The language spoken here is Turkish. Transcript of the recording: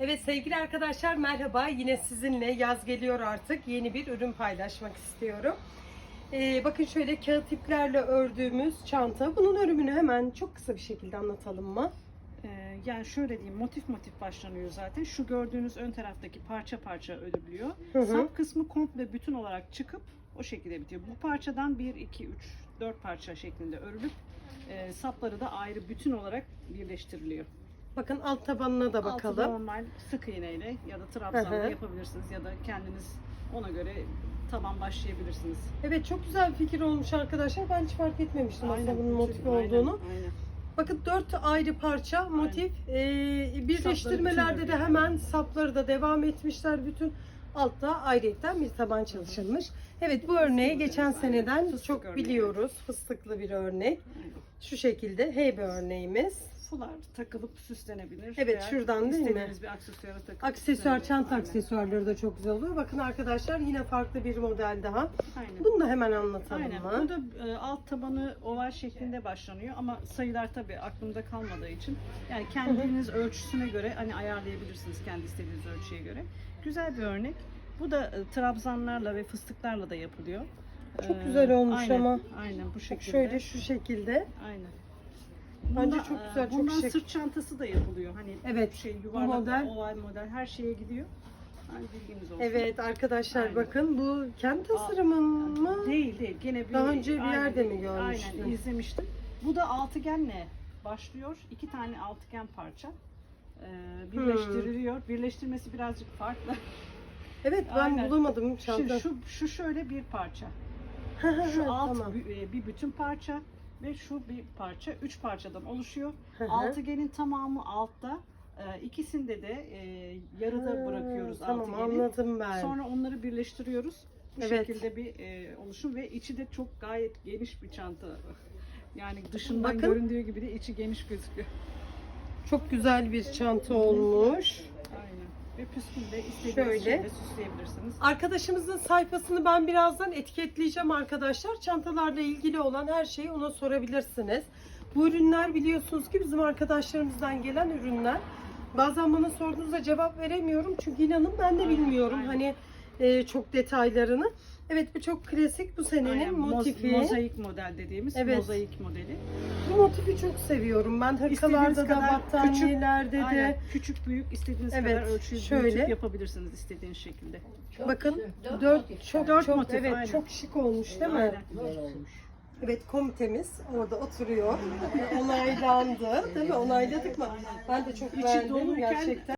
Evet sevgili arkadaşlar merhaba. Yine sizinle yaz geliyor artık. Yeni bir ürün paylaşmak istiyorum. Ee, bakın şöyle kağıt iplerle ördüğümüz çanta. Bunun örümünü hemen çok kısa bir şekilde anlatalım mı? Ee, yani şöyle diyeyim motif motif başlanıyor zaten. Şu gördüğünüz ön taraftaki parça parça örülüyor. Hı hı. Sap kısmı komple bütün olarak çıkıp o şekilde bitiyor. Bu parçadan 1, 2, 3, 4 parça şeklinde örülüp e, sapları da ayrı bütün olarak birleştiriliyor. Bakın alt tabanına da Altı bakalım. normal sık iğneyle ya da trabzanla Hı hı. yapabilirsiniz ya da kendiniz ona göre taban başlayabilirsiniz. Evet çok güzel bir fikir olmuş arkadaşlar. Ben hiç fark etmemiştim aslında bunun motifi aynen, olduğunu. Aynen. Bakın dört ayrı parça motif. Ee, birleştirmelerde de hemen sapları da devam etmişler. Bütün altta ayrıyetten bir taban çalışılmış. Evet bu örneği geçen seneden çok biliyoruz. Fıstıklı bir örnek. Şu şekilde heybe örneğimiz. Fular takılıp süslenebilir. Evet, Veya şuradan değil mi? bir aksesuara takıp Aksesuar, çanta Aynen. aksesuarları da çok güzel oluyor. Bakın arkadaşlar yine farklı bir model daha. Aynen. Bunu da hemen anlatalım Aynen. mı? Bu da e, alt tabanı oval şeklinde başlanıyor ama sayılar tabii aklımda kalmadığı için yani kendiniz ölçüsüne göre hani ayarlayabilirsiniz kendi istediğiniz ölçüye göre. Güzel bir örnek. Bu da e, trabzanlarla ve fıstıklarla da yapılıyor. Çok Ee, güzel olmuş aynen, ama. Aynen bu şekilde. şöyle şu şekilde. Aynen. Bence Bunda, çok e, güzel, çok bundan şık. sırt çantası da yapılıyor. Hani Evet, şey bu yuvarlak, model- oval model her şeye gidiyor. Hani bilginiz olsun. Evet arkadaşlar Aynen. bakın bu kendi tasarımın mı? Değil değil. Gene bir Daha önce bir aynen, yerde mi görmüştün? Aynen izlemiştim. Bu da altıgenle başlıyor. İki tane altıgen parça. Ee, birleştiriliyor. Birleştirmesi birazcık farklı. Evet ben Aynen. bulamadım çanta. Şu, şu, şu şöyle bir parça. Şu alt tamam. bir, e, bir bütün parça ve şu bir parça. Üç parçadan oluşuyor. Hı hı. Altıgenin tamamı altta. Ee, ikisinde de e, yarıda Ha, bırakıyoruz Tamam altıgeni. anladım ben. Sonra onları birleştiriyoruz. Bu Evet. şekilde bir e, oluşum ve içi de çok gayet geniş bir çanta. Yani dışından Bakın. göründüğü gibi de içi geniş gözüküyor. Çok güzel bir çanta olmuş. Ve püskül de istediğiniz Şöyle. şekilde süsleyebilirsiniz. Arkadaşımızın sayfasını ben birazdan etiketleyeceğim arkadaşlar. Çantalarla ilgili olan her şeyi ona sorabilirsiniz. Bu ürünler biliyorsunuz ki bizim arkadaşlarımızdan gelen ürünler. Bazen bana sorduğunuzda cevap veremiyorum. Çünkü inanın ben de bilmiyorum hani e, çok detaylarını. Evet bu çok klasik bu senenin Aynen, motifi. mozaik model dediğimiz Evet. mozaik modeli. Bu motifi çok seviyorum ben. Hırkalarda da battaniyelerde Aynen. de. Küçük büyük istediğiniz Evet, kadar ölçüyü şöyle. büyütüp yapabilirsiniz istediğiniz şekilde. Bakın dört çok Dört çok motif, evet aynen. çok şık olmuş değil mi? Aynen. Evet komitemiz orada oturuyor. Onaylandı. Değil mi? Onayladık mı? Ben de çok İçi beğendim gerçekten.